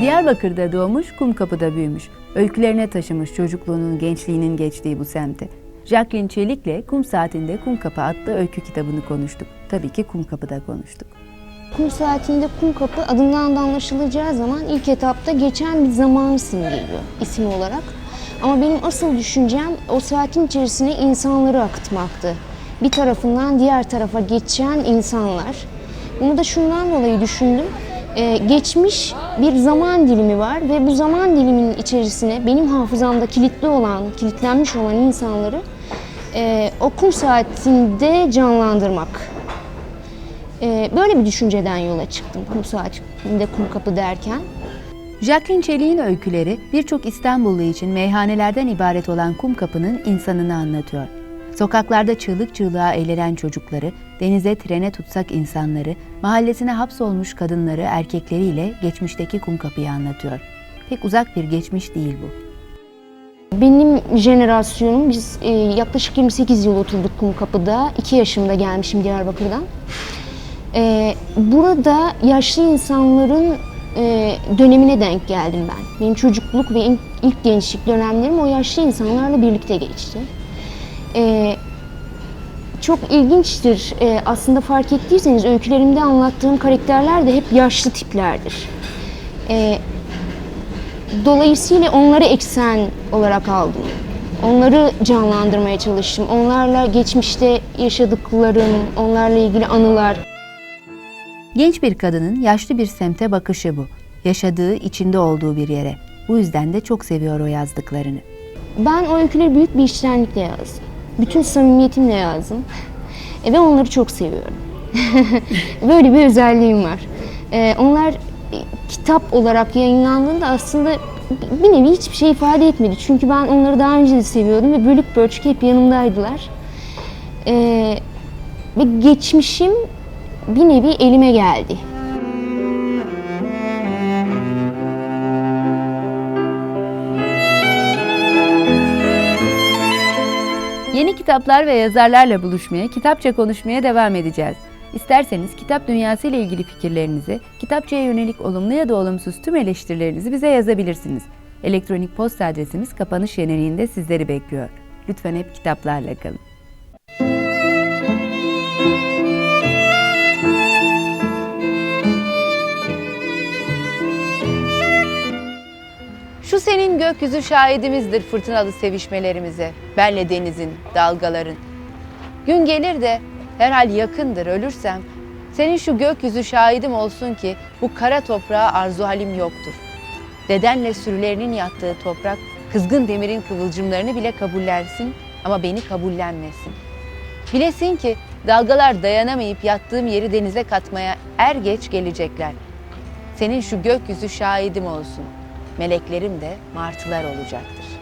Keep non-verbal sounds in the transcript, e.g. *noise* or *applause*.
Diyarbakır'da doğmuş, Kumkapı'da büyümüş. Öykülerine taşımış çocukluğunun, gençliğinin geçtiği bu semte. Jacqueline Çelik'le Kum Saatinde Kumkapı adlı öykü kitabını konuştuk. Tabii ki Kumkapı'da konuştuk. Kum saatinde kum kapı adından da anlaşılacağı zaman ilk etapta geçen bir zamanı simgeliyor isim olarak. Ama benim asıl düşüncem o saatin içerisine insanları akıtmaktı. Bir tarafından diğer tarafa geçen insanlar. Bunu da şundan dolayı düşündüm. Ee, geçmiş bir zaman dilimi var ve bu zaman diliminin içerisine benim hafızamda kilitli olan, kilitlenmiş olan insanları e, o kum saatinde canlandırmak. Ee, böyle bir düşünceden yola çıktım kum saatinde kum kapı derken. Jacqueline Çelik'in öyküleri birçok İstanbullu için meyhanelerden ibaret olan Kumkapı'nın insanını anlatıyor. Sokaklarda çığlık çığlığa eğlenen çocukları, denize trene tutsak insanları, mahallesine hapsolmuş kadınları, erkekleriyle geçmişteki Kumkapı'yı anlatıyor. Pek uzak bir geçmiş değil bu. Benim jenerasyonum, biz e, yaklaşık 28 yıl oturduk Kumkapı'da. 2 yaşımda gelmişim Diyarbakır'dan. E, burada yaşlı insanların e, dönemine denk geldim ben. Benim çocukluk ve ilk gençlik dönemlerim o yaşlı insanlarla birlikte geçti. E, çok ilginçtir. E, aslında fark ettiyseniz öykülerimde anlattığım karakterler de hep yaşlı tiplerdir. E, Dolayısıyla onları eksen olarak aldım. Onları canlandırmaya çalıştım. Onlarla geçmişte yaşadıklarım, onlarla ilgili anılar. Genç bir kadının yaşlı bir semte bakışı bu. Yaşadığı, içinde olduğu bir yere. Bu yüzden de çok seviyor o yazdıklarını. Ben o öyküleri büyük bir içtenlikle yazdım. Bütün samimiyetimle yazdım. E, ve onları çok seviyorum. *laughs* Böyle bir özelliğim var. E, onlar e, kitap olarak yayınlandığında aslında bir nevi hiçbir şey ifade etmedi. Çünkü ben onları daha önce de seviyordum ve bölük pörçük hep yanımdaydılar. E, ve geçmişim bir nevi elime geldi. Yeni kitaplar ve yazarlarla buluşmaya, kitapça konuşmaya devam edeceğiz. İsterseniz kitap dünyası ile ilgili fikirlerinizi, kitapçıya yönelik olumlu ya da olumsuz tüm eleştirilerinizi bize yazabilirsiniz. Elektronik posta adresimiz kapanış jeneriğinde sizleri bekliyor. Lütfen hep kitaplarla kalın. Şu senin gökyüzü şahidimizdir fırtınalı sevişmelerimize. Benle denizin, dalgaların. Gün gelir de herhal yakındır ölürsem. Senin şu gökyüzü şahidim olsun ki bu kara toprağa arzu halim yoktur. Dedenle sürülerinin yattığı toprak kızgın demirin kıvılcımlarını bile kabullensin ama beni kabullenmesin. Bilesin ki dalgalar dayanamayıp yattığım yeri denize katmaya er geç gelecekler. Senin şu gökyüzü şahidim olsun. Meleklerim de martılar olacaktır.